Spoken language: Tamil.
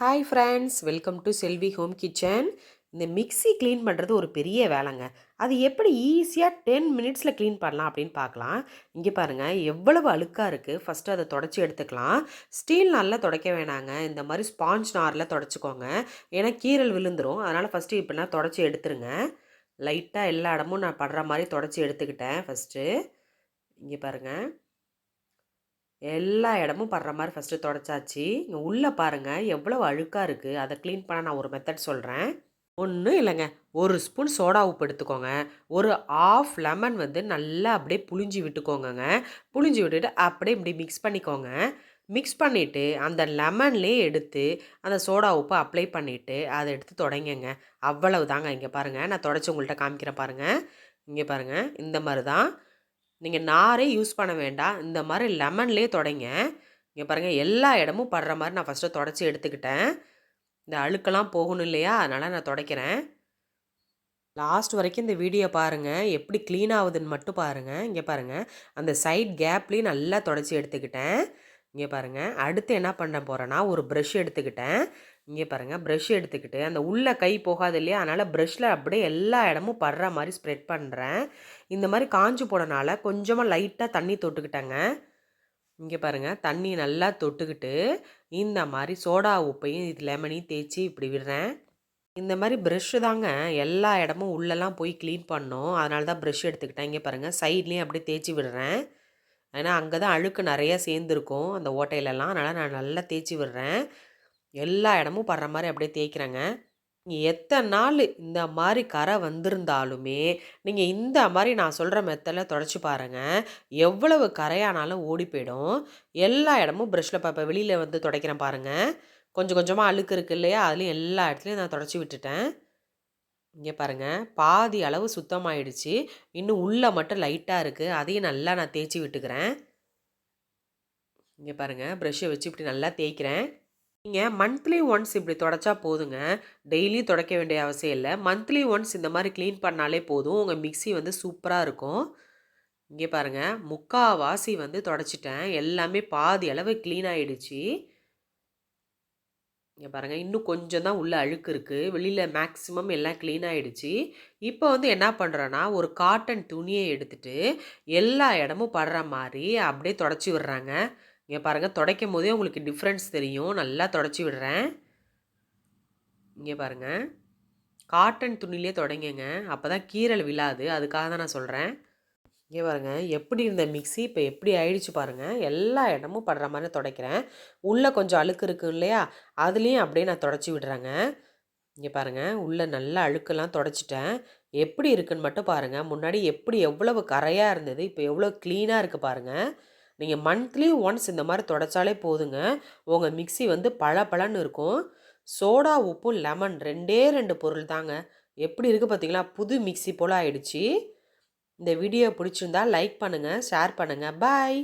Hi friends welcome to Selvi home kitchen இந்த மிக்ஸி க்ளீன் பண்ணுறது ஒரு பெரிய வேலைங்க. அது எப்படி ஈஸியாக டென் மினிட்ஸில் க்ளீன் பண்ணலாம் அப்படின்னு பார்க்கலாம். இங்கே பாருங்கள் எவ்வளவு அழுக்காக இருக்குது ஃபஸ்ட்டு அதை தொடச்சி எடுத்துக்கலாம். ஸ்டீல் நாரில் துடைக்க வேணாங்க. இந்த மாதிரி ஸ்பாஞ்ச் நாரில் தொடச்சிக்கோங்க. ஏன்னா கீரல் விழுந்துரும். அதனால் ஃபஸ்ட்டு இப்படின்னா தொடச்சி எடுத்துருங்க. லைட்டாக எல்லா இடமும் நான் படுற மாதிரி தொடச்சி எடுத்துக்கிட்டேன் ஃபஸ்ட்டு இங்கே பாருங்கள் எல்லா இடமும் படுற மாதிரி ஃபஸ்ட்டு தொடச்சாச்சு. இங்கே உள்ளே பாருங்கள் எவ்வளோ அழுக்காக இருக்குது அதை க்ளீன் பண்ண நான் ஒரு மெத்தட் சொல்கிறேன் ஒன்றும் இல்லைங்க. ஒரு ஸ்பூன் சோடா உப்பு எடுத்துக்கோங்க. ஒரு ஆஃப் லெமன் வந்து நல்லா அப்படியே புளிஞ்சி விட்டுக்கோங்கங்க. புளிஞ்சி விட்டுட்டு அப்படியே இப்படி மிக்ஸ் பண்ணிக்கோங்க. மிக்ஸ் பண்ணிவிட்டு அந்த லெமன்லேயே எடுத்து அந்த சோடா உப்பு அப்ளை பண்ணிவிட்டு அதை எடுத்து தொடங்கங்க. அவ்வளவு தாங்க இங்கே பாருங்கள் நான் தொடச்சி உங்கள்கிட்ட காமிக்கிறேன் பாருங்கள் இங்கே பாருங்கள் இந்த மாதிரி தான். நீங்கள் நாரே யூஸ் பண்ண வேண்டாம். இந்த மாதிரி லெமன்லேயே தொடங்க. இங்கே பாருங்கள் எல்லா இடமும் படுற மாதிரி நான் ஃபஸ்ட்டு தொடச்சி எடுத்துக்கிட்டேன். இந்த அழுக்கெல்லாம் போகணும் இல்லையா? அதனால் நான் துடைக்கிறேன். லாஸ்ட் வரைக்கும் இந்த வீடியோ பாருங்கள் எப்படி க்ளீன் ஆகுதுன்னு மட்டும் பாருங்கள் இங்கே பாருங்கள் அந்த சைட் கேப்லேயும் நல்லா தொடச்சி எடுத்துக்கிட்டேன். இங்கே பாருங்கள் அடுத்து என்ன பண்ண போகிறேன்னா ஒரு ப்ரெஷ் எடுத்துக்கிட்டேன். இங்கே பாருங்கள் ப்ரஷ் எடுத்துக்கிட்டு அந்த உள்ளே கை போகாது இல்லையா? அதனால் ப்ரஷ்ஷில் அப்படியே எல்லா இடமும் படுற மாதிரி ஸ்ப்ரெட் பண்ணுறேன் இந்த மாதிரி காஞ்சு போனனால கொஞ்சமாக லைட்டாக தண்ணி தொட்டுக்கிட்டேங்க. இங்கே பாருங்கள் தண்ணி நல்லா தொட்டுக்கிட்டு இந்த மாதிரி சோடா உப்பையும் இது லெமனையும் தேய்ச்சி இப்படி விடுறேன். இந்த மாதிரி ப்ரெஷ்ஷு தாங்க எல்லா இடமும் உள்ளெல்லாம் போய் க்ளீன் பண்ணோம். அதனால தான் ப்ரெஷ் எடுத்துக்கிட்டேன். இங்கே பாருங்கள் சைட்லேயும் அப்படியே தேய்ச்சி விடுறேன். ஏன்னா அங்கே தான் அழுக்கு நிறையா சேர்ந்துருக்கும் அந்த ஓட்டையிலலாம். அதனால் நான் நல்லா தேய்ச்சி விடுறேன். எல்லா இடமும் படுற மாதிரி அப்படியே தேய்க்கிறேங்க. எத்தனை நாள் இந்த மாதிரி கரை வந்திருந்தாலுமே நீங்கள் இந்த மாதிரி நான் சொல்கிற மெத்தடில் தொடச்சி பாருங்கள் எவ்வளவு கரையானாலும் ஓடி போயிடும். எல்லா இடமும் ப்ரஷில் இப்போ வெளியில் வந்து துடைக்கிறேன் பாருங்கள் கொஞ்சம் கொஞ்சமாக அழுக்கு இருக்குது இல்லையா? அதுலேயும் எல்லா இடத்துலையும் நான் தொடச்சி விட்டுட்டேன். இங்கே பாருங்கள் பாதி அளவு சுத்தமாயிடுச்சு. இன்னும் உள்ளே மட்டும் லைட்டாக இருக்குது அதையும் நல்லா நான் தேய்ச்சி விட்டுக்கிறேன். இங்கே பாருங்கள் ப்ரெஷ்ஷை வச்சு இப்படி நல்லா தேய்க்கிறேன். நீங்கள் மந்த்லி ஒன்ஸ் இப்படி தொடச்சா போதுங்க. டெய்லியும் துடைக்க வேண்டிய அவசியம் இல்லை. மந்த்லி ஒன்ஸ் இந்த மாதிரி க்ளீன் பண்ணாலே போதும். உங்கள் மிக்சி வந்து சூப்பராக இருக்கும். இங்கே பாருங்கள் முக்காவாசி வந்து தொடச்சிட்டேன். எல்லாமே பாதி அளவு க்ளீன் ஆகிடுச்சு இங்கே பாருங்கள் இன்னும் கொஞ்சம் தான் உள்ளே அழுக்கு இருக்குது வெளியில் மேக்ஸிமம் எல்லாம் க்ளீன் ஆகிடுச்சு இப்போ வந்து என்ன பண்ணுறேன்னா ஒரு காட்டன் துணியை எடுத்துகிட்டு எல்லா இடமும் படுற மாதிரி அப்படியே தொடச்சி விடுறாங்க. இங்கே பாருங்கள் துடைக்கும் போதே உங்களுக்கு டிஃப்ரென்ஸ் தெரியும். நல்லா தொடச்சி விடுறேன். இங்கே பாருங்கள் காட்டன் துணிலே தொடங்கிங்க. அப்போ தான் கீரல் விழாது. அதுக்காக தான் நான் சொல்கிறேன் இங்கே பாருங்கள் எப்படி இருந்த மிக்சி இப்போ எப்படி ஆயிடுச்சு பாருங்கள் எல்லா இடமும் படுற மாதிரி துடைக்கிறேன். உள்ளே கொஞ்சம் அழுக்கு இருக்குது இல்லையா? அதுலேயும் அப்படியே நான் தொடச்சி விடுறேங்க. இங்கே பாருங்கள் உள்ளே நல்லா அழுக்கெல்லாம் தொடச்சிட்டேன். எப்படி இருக்குன்னு மட்டும் பாருங்கள் முன்னாடி எப்படி எவ்வளவு கரையாக இருந்தது. இப்போ எவ்வளோ க்ளீனாக இருக்குது பாருங்கள் நீங்கள் மந்த்லி ஒன்ஸ் இந்த மாதிரி தொடச்சாலே போதுங்க. உங்கள் மிக்சி வந்து பழ பழன்னு இருக்கும். சோடா உப்பும் லெமன் ரெண்டே ரெண்டு பொருள் தாங்க. எப்படி இருக்குது பார்த்தீங்களா புது மிக்சி போல் ஆயிடுச்சு. இந்த வீடியோ பிடிச்சிருந்தா லைக் பண்ணுங்கள் ஷேர் பண்ணுங்கள் பாய்